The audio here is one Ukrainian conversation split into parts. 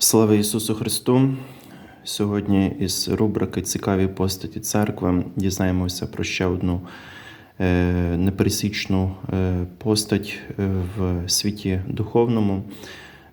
Слава Ісусу Христу! Сьогодні із рубрики Цікаві постаті церкви дізнаємося про ще одну е, непересічну е, постать е, в світі духовному,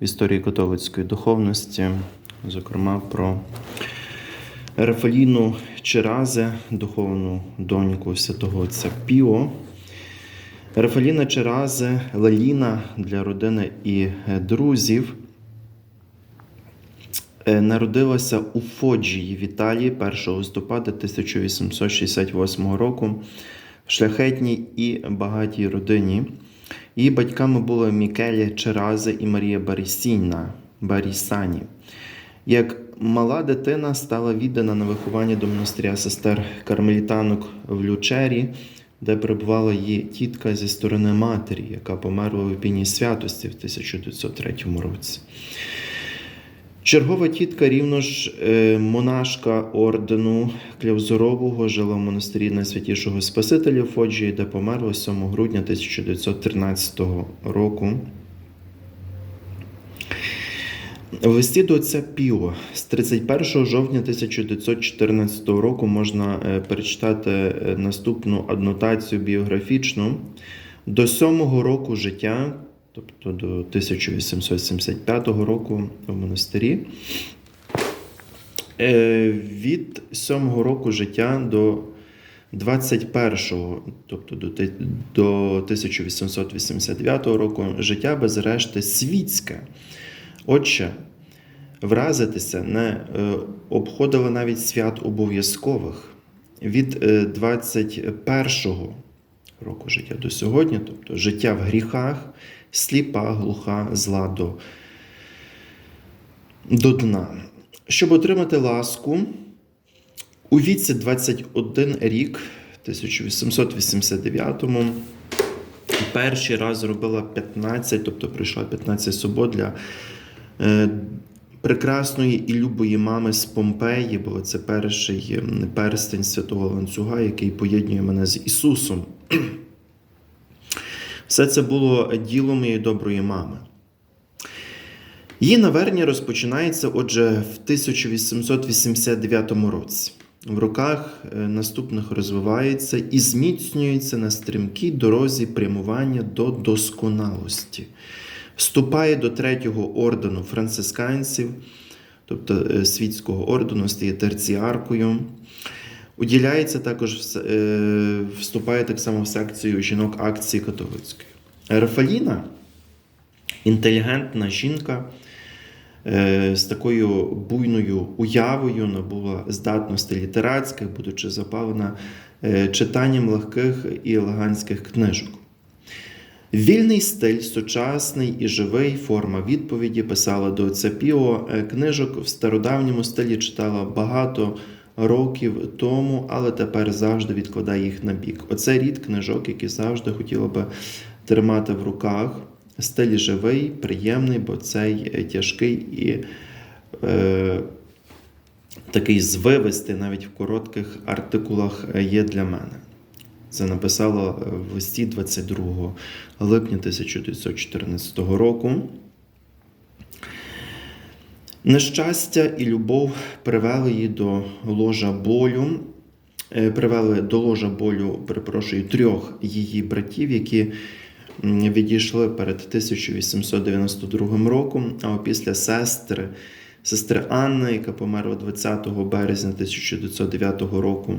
в історії католицької духовності, зокрема про Рафаліну Черазе, духовну доньку святого отця Піо. Рафаліна Черазе, Лаліна для родини і друзів. Е, Народилася у Фоджії в Італії 1 листопада 1868 року в шляхетній і багатій родині. Її батьками були Мікелі Черазе і Марія Барісіна Барісані. Як мала дитина стала віддана на виховання до монастиря сестер кармелітанок в Лючері, де перебувала її тітка зі сторони матері, яка померла в опінії святості в 1903 році. Чергова тітка рівно ж е, монашка ордену Клявзорового жила в монастирі Найсвятішого Спасителя Фоджії, де померла 7 грудня 1913 року. В листі до отця Піо з 31 жовтня 1914 року можна е, перечитати е, наступну аднотацію біографічну. До сьомого року життя, тобто до 1875 року в монастирі, е, від сьомого року життя до 21-го, тобто до 1889 року життя без решти світське. Отже, вразитися не е, обходили навіть свят обов'язкових від е, 21-го року життя до сьогодні, тобто життя в гріхах, сліпа, глуха, зла до, до дна. Щоб отримати ласку, у віці 21 рік, 1889-му, перший раз зробила 15, тобто прийшла 15 субот для е, прекрасної і любої мами з Помпеї, бо це перший перстень святого ланцюга, який поєднує мене з Ісусом. Все це було ділом моєї доброї мами. Її навернення розпочинається, отже, в 1889 році. В роках е, наступних розвивається і зміцнюється на стрімкій дорозі прямування до досконалості. Вступає до третього ордену францисканців, тобто е, світського ордену, стає терціаркою. Уділяється також, е, вступає так само в секцію жінок акції католицької. Рафаліна інтелігентна жінка е, з такою буйною уявою набула здатностей літератських, будучи запалена е, читанням легких і елегантських книжок. Вільний стиль, сучасний і живий, форма відповіді писала до отця Піо. Е, Книжок в стародавньому стилі читала багато років тому, але тепер завжди відкладає їх на бік. Оце рід книжок, які завжди хотіла би тримати в руках. Стиль живий, приємний, бо цей е, тяжкий і е, такий звивистий, навіть в коротких артикулах е, є для мене. Це написала е, в листі 22 липня 1914 року. Нещастя і любов привели її до ложа болю, е, привели до ложа болю, перепрошую, трьох її братів, які відійшли перед 1892 роком, а опісля сестри, сестри Анни, яка померла 20 березня 1909 року.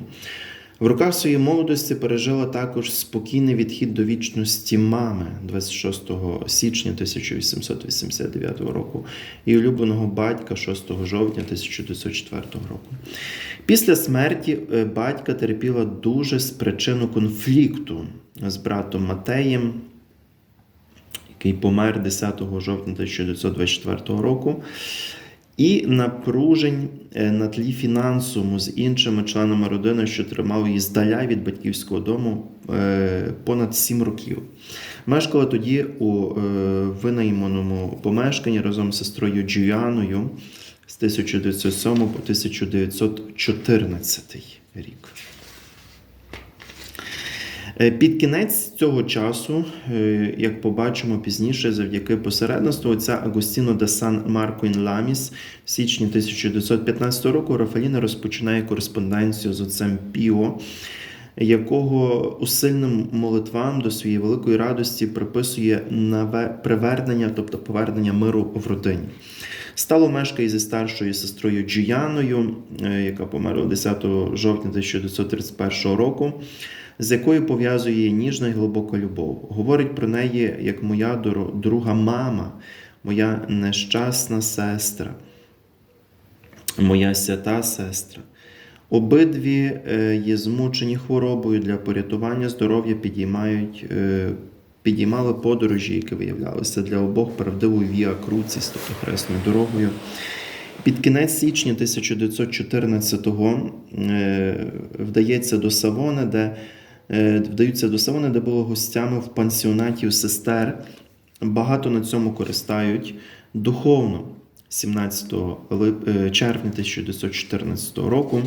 В руках своєї молодості пережила також спокійний відхід до вічності мами 26 січня 1889 року і улюбленого батька 6 жовтня 1904 року. Після смерті е, батька терпіла дуже з причину конфлікту з братом Матеєм, який помер 10 жовтня 1924 року. І напружень е, на тлі фінансовому з іншими членами родини, що тримали її здаля від батьківського дому е, понад 7 років. Мешкала тоді у е, винайманому помешканні разом з сестрою Джіаною з 1907 по 1914 рік. Е, Під кінець цього часу, е, як побачимо пізніше, завдяки посередництву отця Агустіно де Сан Марко ін Ламіс в січні 1915 року Рафаліна розпочинає кореспонденцію з отцем Піо, якого усильним молитвам до своєї великої радості приписує наве- привернення, тобто повернення миру в родині. Стало мешкає зі старшою сестрою Джіяною, е, яка померла 10 жовтня 1931 року, з якою пов'язує її ніжна і глибока любов. Говорить про неї як моя друга мама, моя нещасна сестра, моя свята сестра. Обидві е, є змучені хворобою для порятування здоров'я підіймають, е, підіймали подорожі, які виявлялися для обох правдивою віа круціс, тобто хресною дорогою. Під кінець січня 1914-го е, вдається до Савони, де вдаються до Савони, де було гостями в пансіонаті у сестер. Багато на цьому користають духовно 17 е, червня 1914 року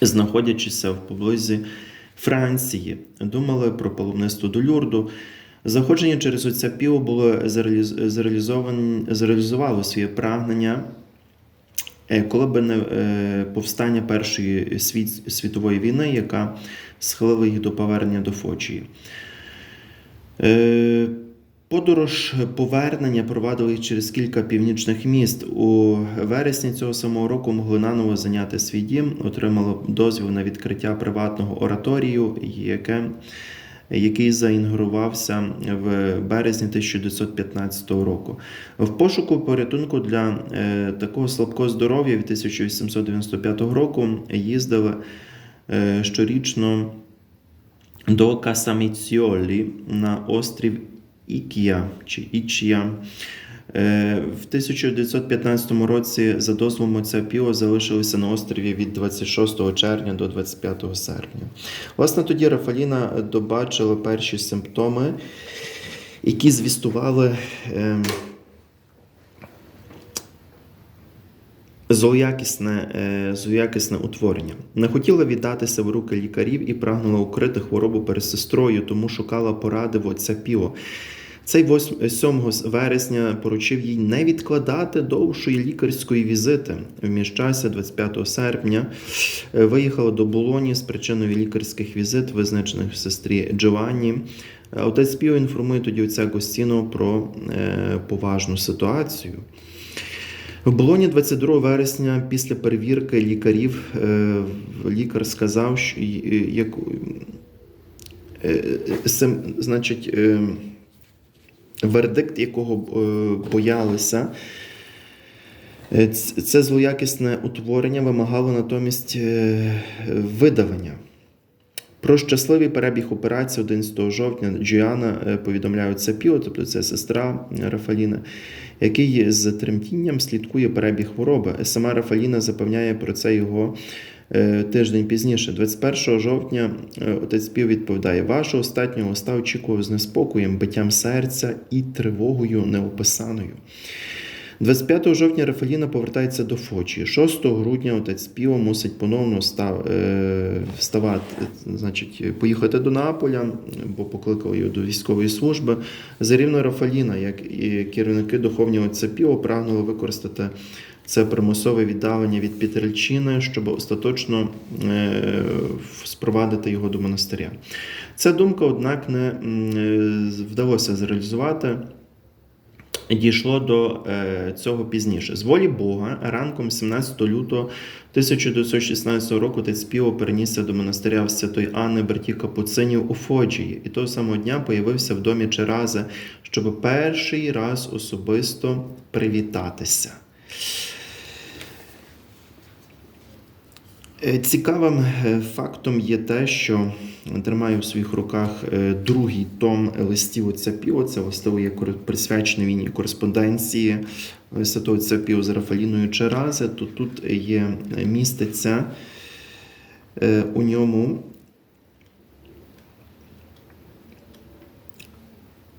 знаходячися в поблизі Франції, думали про паломництво до Люрду. Заходження через отця Піо було зреаліз- зреалізувало своє прагнення, е, коли би не е, повстання Першої світової війни, яка схилила їх до повернення до Фочії. Е, Подорож повернення провадили через кілька північних міст. У вересні цього самого року могли наново зайняти свій дім, отримали дозвіл на відкриття приватного ораторію, яке, який заінгурувався в березні 1915 року. В пошуку порятунку для е, такого слабкого здоров'я від 1895 року їздили е, щорічно до Касаміціолі на острів Ікія чи Ічія. Е, В 1915 році за дозволом отця Піо залишилися на острові від 26 червня до 25 серпня. Власне, тоді Рафаліна добачила перші симптоми, які звістували е, злоякісне, е, злоякісне утворення. Не хотіла віддатися в руки лікарів і прагнула укрити хворобу перед сестрою, тому шукала поради в отця Піо. Цей 8 7 вересня поручив їй не відкладати довшої лікарської візити. Вміщався 25 серпня. Е, Виїхала до Болоні з причиною лікарських візит, визначених в сестрі Джованні. Е, Отець Піо інформує тоді отця Гостіно про е, поважну ситуацію. В Болоні 22 вересня після перевірки лікарів лікар сказав, що як, значить, е, вердикт, якого е, боялися, е, це злоякісне утворення вимагало натомість е, видавання. Про щасливий перебіг операції 11 жовтня Джіана повідомляє це Піо, тобто це сестра Рафаліна, який з тремтінням слідкує перебіг хвороби. Сама Рафаліна запевняє про це його тиждень пізніше. 21 жовтня е, отець Піо відповідає: вашого остатнього листа очікував з неспокоєм, биттям серця і тривогою неописаною. 25 жовтня Рафаліна повертається до Фочі. 6 грудня отець Піо мусить поновно став, е, вставати, значить, поїхати до Наполя, бо покликав його до військової служби. За рівно Рафаліна, як і керівники духовні отця Піо, прагнули використати це примусове віддалення від Петрельчини, щоб остаточно е, спровадити його до монастиря. Ця думка, однак, не е, вдалося зреалізувати. Дійшло до е, цього пізніше. З волі Бога, ранком 17 лютого 1916 року отець Піо перенісся до монастиря в Святої Анни Берті Капуцинів у Фоджії, і того самого дня появився в домі Черази, щоб перший раз особисто привітатися. Е, Цікавим е, фактом є те, що тримаю в своїх руках е, другий том листів отця Піо. Це є присвячений війні кореспонденції е, святого отця Піо з Рафаліною Черази. То тут є е, міститься е, у ньому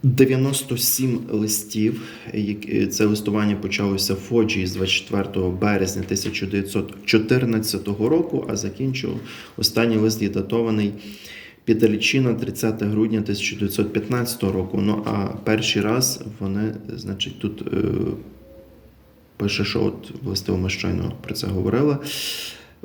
97 листів. які- Це листування почалося в Фоджі з 24 березня 1914 року, а закінчив останній лист є датований Піталічина 30 грудня 1915 року. Ну а перший раз вони, значить, тут е, пише, що от властиво ми щойно про це говорили.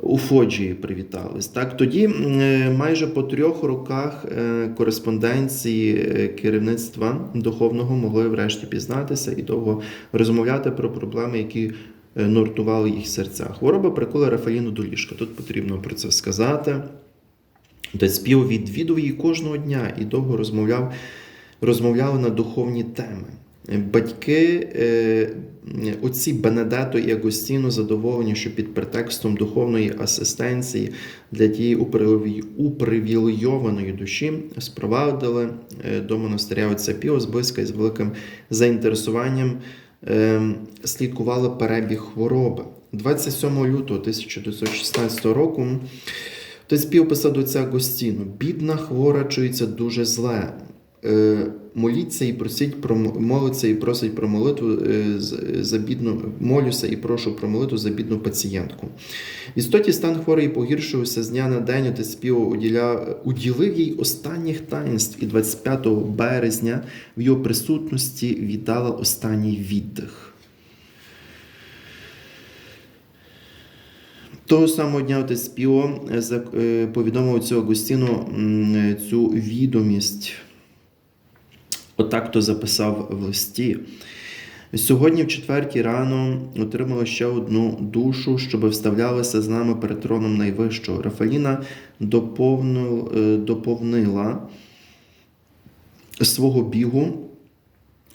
У Фоджії привітались. Так, тоді е, майже по трьох роках е, кореспонденції е, керівництва духовного могли врешті пізнатися і довго розмовляти про проблеми, які нуртували їх серця. Хвороба прикула Рафаїну до ліжка. Тут потрібно про це сказати. Деспіо відвідував її кожного дня і довго розмовляв, розмовляли на духовні теми. Батьки е, отці Бенедето і Агостіно задоволені, що під претекстом духовної асистенції для тієї упривілейованої душі спровадили е, до монастиря отця Піо зблизька і з великим заінтересуванням е, слідкували перебіг хвороби. 27 лютого 1916 року Хтось співписав до ця Агостіну. Бідна хвора чується дуже зле. Е, моліться і просіть про молиться і просить про молитву е, за бідну, молюся і прошу про молитву за бідну пацієнтку. В істоті стан хворої погіршувався з дня на день, отець спів уділив їй останніх таїнств і 25 березня в його присутності віддала останній віддих. Того самого дня отець Піо е, повідомив цю Агустіну цю відомість. Отак то записав в листі. Сьогодні, в четвертій рано, отримали ще одну душу, щоб вставлялася з нами перед троном найвищого. Рафаїна е, доповнила свого бігу,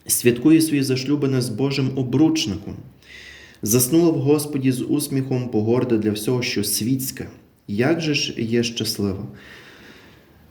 святкує свої зашлюбини з Божим обручником. Заснула в Господі з усміхом погорда для всього, що світське. Як же ж є щаслива?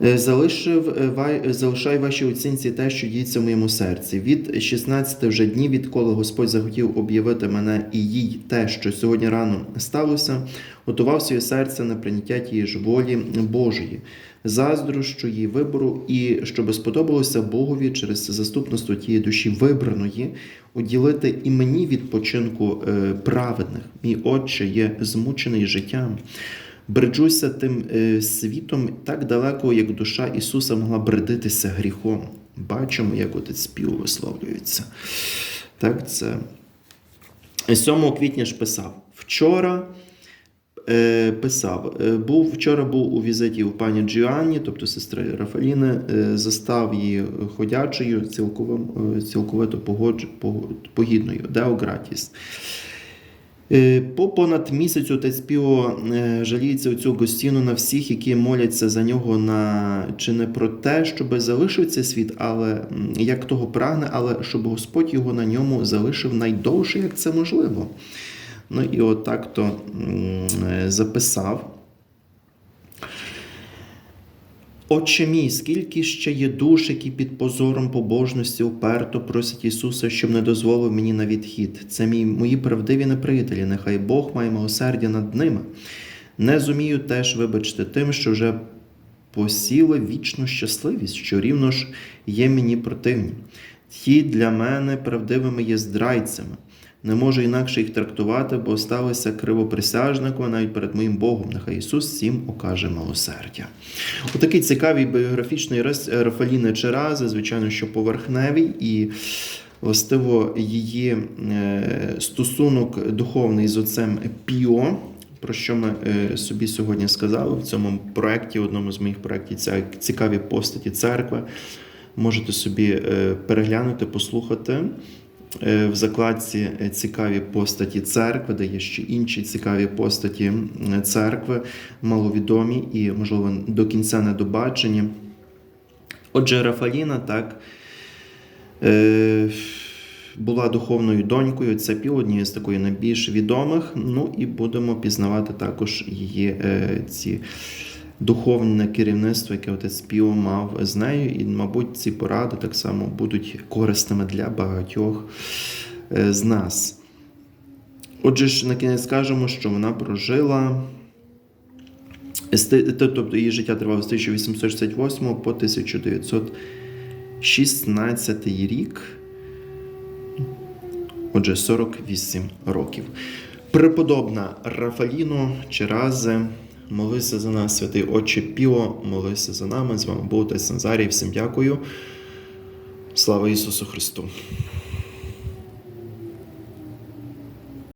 Е, Залишив, е, ва- залишай вашій оцінці те, що діється в моєму серці. Від 16 вже днів, відколи Господь захотів об'явити мене і їй те, що сьогодні рано сталося, готував своє серце на прийняття тієї ж волі Божої, заздрощу її вибору, і щоб сподобалося Богові через заступництво тієї душі вибраної, уділити і мені відпочинку е, праведних. Мій отче є змучений життям. Бреджуся тим е, світом так далеко, як душа Ісуса могла бредитися гріхом. Бачимо, як отець спів висловлюється. Так, це 7 квітня ж писав. Вчора е, писав, е, був, вчора був у візиті у пані Джіанні, тобто сестри Рафаліни, е, застав її ходячою, цілковим, е, цілковито погодж, погідною, Део Гратіс. Е, По понад місяцю отець Піо е, жаліється у цю гостіну на всіх, які моляться за нього на чи не про те, щоб залишив цей світ, але як того прагне, але щоб Господь його на ньому залишив найдовше, як це можливо. Ну і отак то е, записав. Отче мій, скільки ще є душ, які під позором побожності уперто просять Ісуса, щоб не дозволив мені на відхід. Це мій, мої правдиві неприятелі, нехай Бог має милосердя над ними. Не зумію теж, вибачте, тим, що вже посіли вічну щасливість, що рівно ж є мені противні. Ті для мене правдивими є здрайцями. Не можу інакше їх трактувати, бо сталися кривоприсяжником навіть перед моїм Богом. Нехай Ісус всім окаже милосердя. Отакий цікавий біографічний рис Рафаліни Черази, звичайно, що поверхневий і властиво її е, стосунок духовний з отцем Піо. Про що ми е, собі сьогодні сказали в цьому проєкті, одному з моїх проєктів, цікаві постаті церкви. Можете собі е, переглянути, послухати е, в закладці е, цікаві постаті церкви, де є ще інші цікаві постаті е, церкви, маловідомі і, можливо, до кінця недобачені. Отже, Рафаліна так. Е, була духовною донькою, це однієї з такої найбільш відомих. Ну і будемо пізнавати також її е, ці духовне керівництво, яке отець Піо мав з нею. І, мабуть, ці поради так само будуть корисними для багатьох е, з нас. Отже ж, на кінець скажемо, що вона прожила. Тобто її життя тривало з 1868 по 1916 рік. Отже, 48 років. Преподобна Рафаліно Черазе, молися за нас, святий Отче Піо, молися за нами. З вами був Отець Назарій. Всім дякую. Слава Ісусу Христу!